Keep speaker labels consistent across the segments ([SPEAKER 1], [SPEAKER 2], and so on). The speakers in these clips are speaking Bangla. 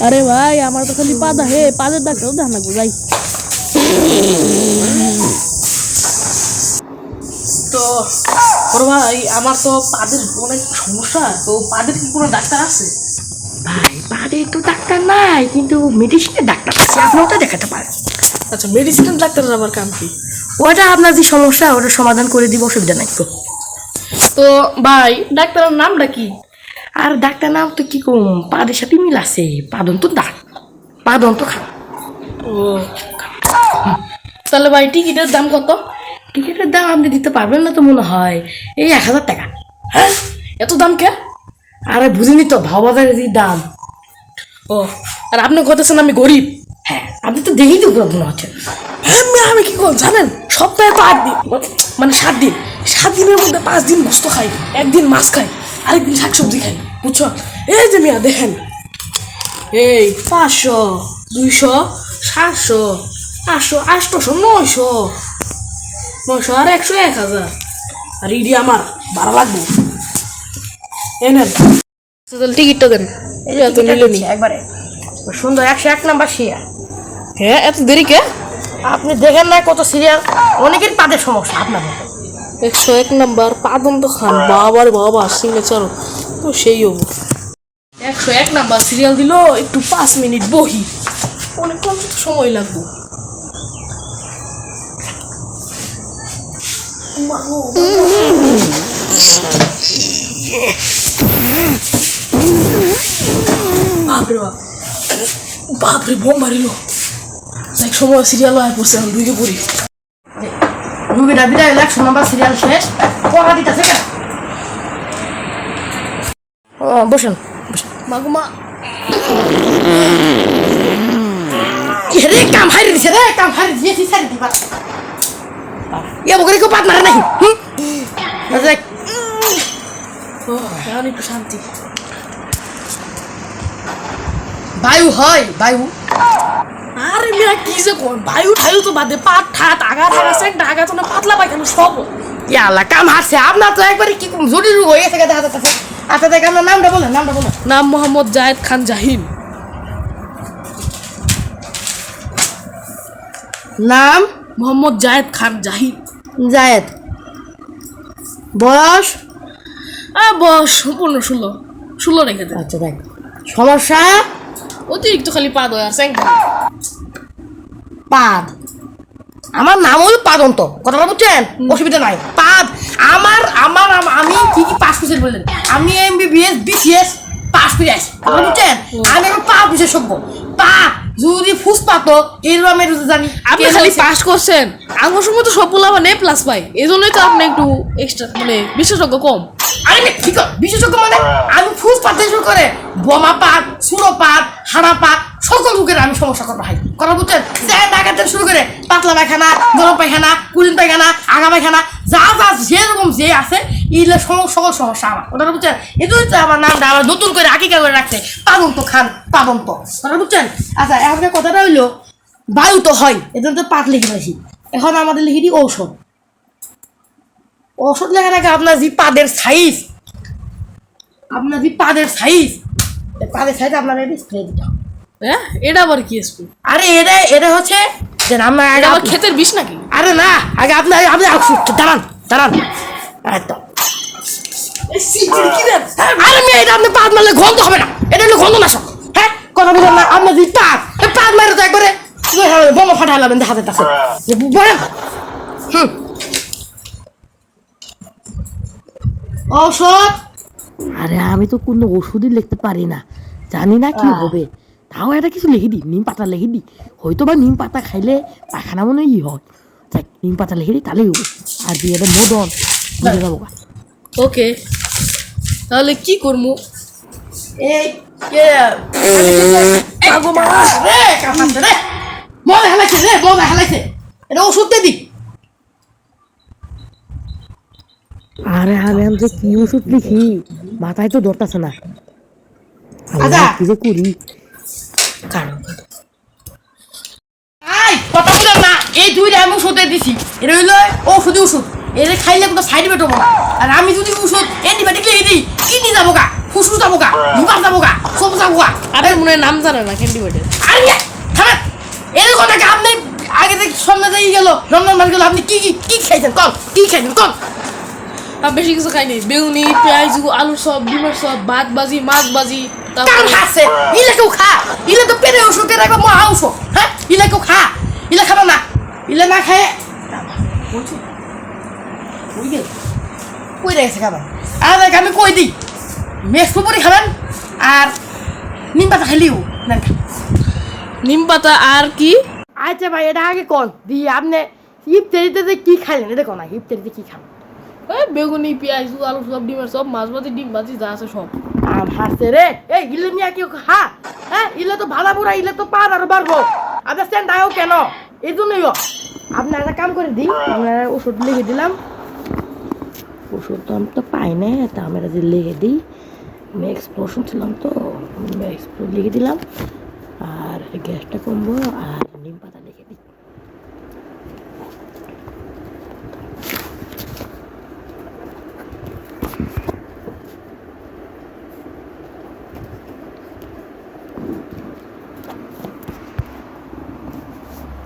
[SPEAKER 1] আরে ভাই আমার তো খালি পাদা হে পাদের ডাক্তার দেখ না গো যাই। তো বড় ভাই আমার তো পাদের অনেক সমস্যা তো পাদের কি কোনো ডাক্তার আছে?
[SPEAKER 2] ভাই বাড়ি তো ডাক্তার নাই কিন্তু মেডিসিনের ডাক্তার আছে আপনি ওটা দেখাতে পারেন।
[SPEAKER 1] আচ্ছা মেডিসিনের ডাক্তারের আবার কাম কি?
[SPEAKER 2] ওটা আপনার যে সমস্যা ওটা সমাধান করে দিব অসুবিধা নাই তো।
[SPEAKER 1] তো ভাই ডাক্তারের নামটা কি?
[SPEAKER 2] আর ডাক্তার নাম তো কি কম? পাদের সাথে মিল আছে। পাদন তো দাঁত পাদন তো খা
[SPEAKER 1] ও তাহলে ভাই টিকিটের দাম কত?
[SPEAKER 2] টিকিটের দাম আপনি দিতে পারবেন না তো মনে হয়। এই এক হাজার টাকা।
[SPEAKER 1] হ্যাঁ? এত দাম কে?
[SPEAKER 2] আরে বুঝিনি তো ভাবাজারের যে দাম।
[SPEAKER 1] ও আর আপনি কইতেছেন আমি গরিব।
[SPEAKER 2] হ্যাঁ আপনি তো দেখেই তো পুরো মনে হচ্ছে
[SPEAKER 1] হ্যাঁ আমি কি করব জানেন সপ্তাহে তো আট দিন মানে সাত দিন। সাত দিনের মধ্যে পাঁচ দিন গোস্ত খাই। একদিন মাছ খাই। আরেকদিন শাকসবজি খাই বুঝছ? এই যে মিয়া দেখেন। এই পাঁচশো দুইশো সাতশো আটশো আটশোশো নয়শো। নয়শো আর একশো এক হাজার। আর ইডি আমার ভাড়া লাগবে। এনেন তাহলে টিকিটটা দেন। এই এত নিল নি
[SPEAKER 2] একবারে। সুন্দর একশো এক নাম্বার শেয়ার
[SPEAKER 1] হ্যাঁ এত দেরি কে?
[SPEAKER 2] আপনি দেখেন না কত সিরিয়াল অনেকের পাদের সমস্যা আপনার
[SPEAKER 1] একশো এক নাম্বার পাদন্ত খান। বাবার বাবা সিগনেচার তো সেই হব একশো এক নাম্বার সিরিয়াল দিল, একটু পাঁচ মিনিট বহি। অনেকক্ষণ সময় লাগবে। বাপরে বাপ। বাপরে, বোম মারিল। এক সময় সিরিয়াল হয় পড়ছে আমি ঢুকে পড়ি।
[SPEAKER 2] রুগীটা বিদায় একশো নাম্বার সিরিয়াল শেষ। পড়া দিতেছে কেন ও বসেন বসেন।
[SPEAKER 1] মাগো
[SPEAKER 2] রে কাম হারি দিছে রে কাম হারি দিয়েছি সারি দিবা। ইয়া বকরে কেউ পাত মারে নাই হুম? দেখ।
[SPEAKER 1] ও শান্তি।
[SPEAKER 2] বায়ু হয় বায়ু।
[SPEAKER 1] আরে মেয়া কি যে কোন? বায়ু ঠায়ু তো বাদে পাট ঠাট আগা থাকা সেক আগা তো না পাতলা পায়খানা সব।
[SPEAKER 2] ইয়াল্লা কাম হারছে। আপনার তো একবারে কি জরুরি হয়ে গেছে দেখা যাচ্ছে। আচ্ছা দেখ আপনার নামটা বলেন নামটা বলেন।
[SPEAKER 1] নাম মোহাম্মদ জায়েদ খান জাহিন।
[SPEAKER 2] নাম?
[SPEAKER 1] মোহাম্মদ জায়েদ খান জাহিন।
[SPEAKER 2] জায়েদ। বয়স?
[SPEAKER 1] আ বস সম্পূর্ণ ষোলো। ষোলো রেখে দেন
[SPEAKER 2] আচ্ছা দেখ। সমস্যা?
[SPEAKER 1] অতিরিক্ত খালি পা হয় আর স্যাং
[SPEAKER 2] পাদ। আমার নাম হলো পাদন্ত কথাটা বুঝছেন? অসুবিধা নাই। পাদ আমার আমার আমি কি কি পাস করছি বললেন? আমি এম বিবিএস বিসিএস পাস করে আসি। কথা বুঝছেন? আমি এখন পা বিশেষজ্ঞ। পা যদি ফুস পাতো এরকম আমি একটু জানি।
[SPEAKER 1] আপনি খালি? পাস করছেন। আঙ্গুর সময় তো সব পোলা মানে প্লাস পাই এই জন্যই তো আপনি একটু এক্সট্রা মানে বিশেষজ্ঞ কম।
[SPEAKER 2] আরে না, ঠিক বিশেষজ্ঞ মানে? আমি ফুস পাতে শুরু করে বোমা পাত সুরো পাত হাড়া পাত সকল রোগের আমি সমস্যা করব, ভাই। কথা বুঝছেন ডাকাতে শুরু করে পাতলা পায়খানা, গরম পায়খানা, কুলিন পায়খানা, আগা পায়খানা, যা যা, যেরকম যে আছে এইগুলো সকল সমস্যা আমার। কথা বুঝছেন এটাই তো আমার নামটা আবার নতুন করে আকিকা করে রাখছে। পাবন্ত খান, পাবন্ত। কথা বুঝছেন আচ্ছা এখন কথাটা হইল, বায়ু তো হয় এটা তো পাত লিখে পাইছি এখন আমাদের লিখে দিই ঔষধ। ওষুধ লেখার আগে আপনার যে পাদের সাইজ আপনার যে পাদের সাইজ পাদের সাইজ আপনার এটা স্প্রে দিতে হবে।
[SPEAKER 1] হ্যাঁ? এটা আবার কি স্কুল
[SPEAKER 2] আরে এটা এটা হচ্ছে যে আপনার আগে
[SPEAKER 1] এটা আবার ক্ষেতের বিষ নাকি?
[SPEAKER 2] আরে না আগে আপনি আপনি দাঁড়ান দাঁড়ান। একদম আরে মেয়ে এটা আপনি পাত মারলে গন্ধ হবে না। এটা হলো গন্ধ নাশক হ্যাঁ কথা বলছেন না আপনার যে পাত পাত মারে তো একবারে বোমা ফাটা বলেন। হুম। ঔষধ?
[SPEAKER 3] আরে আমি তো কোনো ওষুধই লিখতে পারি না। জানি না কি হবে। তাও এটা কিছু লিখে দিই নিম পাতা লিখে দিই হয়তো বা নিম পাতা খাইলে পায়খানা মনে হয় ই হয়? যাক নিম পাতা লিখে দিই তাহলেই হবে। আর দিয়ে এটা মদন। বুঝে যাব গা।
[SPEAKER 1] ওকে। তাহলে কি করব
[SPEAKER 2] এই কে? আগো মা রে রে। হেলাইছে রে হেলাইছে। এটা ওষুধ দে দি।
[SPEAKER 3] আরে আমি আমি যে কি ওষুধ লিখি মাথায় তো ধরতেছে না।
[SPEAKER 2] আচ্ছা।
[SPEAKER 3] কি যে করি?
[SPEAKER 2] কারণ। কথা বলেন না। এই দুইটা আমি ওষুধ দিছি। এটা হইল ওষুধ ওষুধ। এর খাইলে কোনো সাইড এফেক্ট হব আর আমি যদি ওষুধ অ্যান্টিবায়োটিক লিখে দিই কিডনি যাব গা ফুসফুস যাব গা লিভার যাব গা সব যাব গা।
[SPEAKER 1] আরে মনে নাম জানে না বেডের
[SPEAKER 2] আরে থামেন। এরকম নাকি আপনি আগে থেকে সামনে দিয়ে গেল রমজান মাস গেল আপনি কি কি কি খাইছেন? কল কি খাইছেন? কল।
[SPEAKER 1] আর বেশি কিছু খাইনি। বেগুনি পেঁয়াজ আলুর সব ডিমের সব ভাত বাজি মাছ বাজি
[SPEAKER 2] খাচ্ছে। ইলে কেউ খা। ইলে তো পেরে ওষুধ রাখব মহা ঔষধ। হ্যাঁ? ইলে কেউ খা। ইলে খাবে না। ইলে না খায় বলছি কই গেল? কই রেখেছে খাবার? আর দেখ আমি কই দিই? মেক্স পুরি খাবেন আর নিম পাতা খাইলিও না
[SPEAKER 1] নিম পাতা আর কি?
[SPEAKER 2] আচ্ছা ভাই এটা আগে কোন। দিয়ে আপনি ইফতারিতে যে কি খাইলেন এটা কোন ইফতারিতে কি খান
[SPEAKER 1] বেগুনি পেঁয়াজ আলু সব ডিমের সব মাছ ভাজি ডিম ভাজি যা আছে সব।
[SPEAKER 2] আম হাসছে রে। এই, ইলে মিয়া কি খা হ্যাঁ ইলে তো ভালো বুড়া, ইলে তো পার আর বাড়বো আপনার স্ট্যান্ড আয়ও কেন? এই জন্যই আপনার একটা কাম করে দিই আপনার ওষুধ লিখে দিলাম।
[SPEAKER 3] ওষুধ তো আমি তো পাই না, তা আমি এটা যে লিখে দিই। আমি এক্সপ্লোশন ছিলাম তো এক্সপ্লোর লিখে দিলাম। আর গ্যাসটা কমবো, আর নিম পাতা লিখে দিই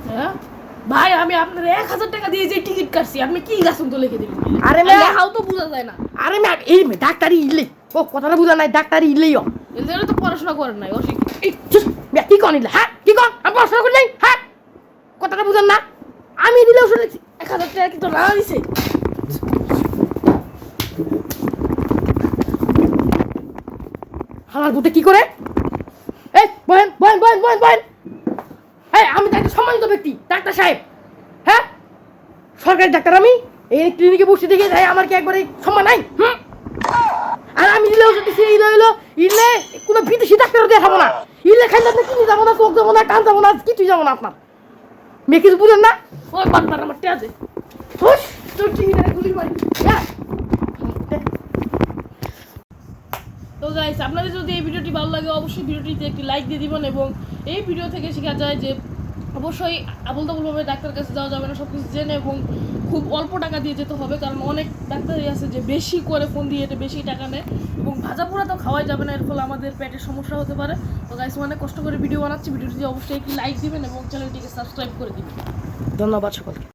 [SPEAKER 1] হ্যাঁ ভাই আমি আপনার এক হাজার টাকা দিয়ে যে টিকিট কাটছি আপনি কি গাছ তো লিখে দিলেন
[SPEAKER 2] আরে
[SPEAKER 1] আরে
[SPEAKER 2] মেয়ে-
[SPEAKER 1] লেখাও তো বোঝা যায় না।
[SPEAKER 2] আরে ম্যাম এই ডাক্তারি ইলে। ও কথাটা বুঝা নাই ডাক্তারি ইলেই
[SPEAKER 1] এদের তো পড়াশোনা করেন নাই অশিক্ষিত।
[SPEAKER 2] কি কন ইলে হ্যাঁ কি কন আমি পড়াশোনা করি নাই? হ্যাঁ কথাটা বুঝান না। আমি দিলে ওষুধ লিখছি
[SPEAKER 1] এক হাজার টাকা কি তো না দিছে?
[SPEAKER 2] আমার বুটে কি করে? এই বহেন বহেন বহেন বহেন বহেন। এই আমি তো একটা সম্মানিত ব্যক্তি ডাক্তার সাহেব। সরকারি ডাক্তার আমি? এই ক্লিনিকে বসে দেখে যাই আমার কি একবারে সম্মান নাই? হুম? আর আমি দিলে ওষুধ দিচ্ছি ইলে হইল ইলে কোনো বিদেশি ডাক্তারও দেখাবো না। ইলে খাইলে আপনি কিনে যাব না চোখ যাব না কান যাব না কিছুই যাব না আপনার। মেয়ে কিছু বুঝেন না?
[SPEAKER 1] ওই বাটবার আমার টেয়া দে।
[SPEAKER 2] হুস, তোর টিভিটা গুলি মারি
[SPEAKER 1] তো গাইস আপনাদের যদি এই ভিডিওটি ভালো লাগে অবশ্যই ভিডিওটিতে একটি লাইক দিয়ে দিবেন এবং এই ভিডিও থেকে শেখা যায় যে অবশ্যই আবল তাবলভাবে ডাক্তার কাছে যাওয়া যাবে না সব কিছু জেনে এবং খুব অল্প টাকা দিয়ে যেতে হবে, কারণ অনেক ডাক্তারই আছে যে বেশি করে ফোন দিয়ে এটা বেশি টাকা নেয় এবং ভাজা পোড়া তো খাওয়াই যাবে না, এর ফলে আমাদের পেটের সমস্যা হতে পারে। তো গাইস মানে কষ্ট করে ভিডিও বানাচ্ছি ভিডিওটি অবশ্যই একটি লাইক দিবেন এবং চ্যানেলটিকে সাবস্ক্রাইব করে দিবেন।
[SPEAKER 2] ধন্যবাদ সকলকে।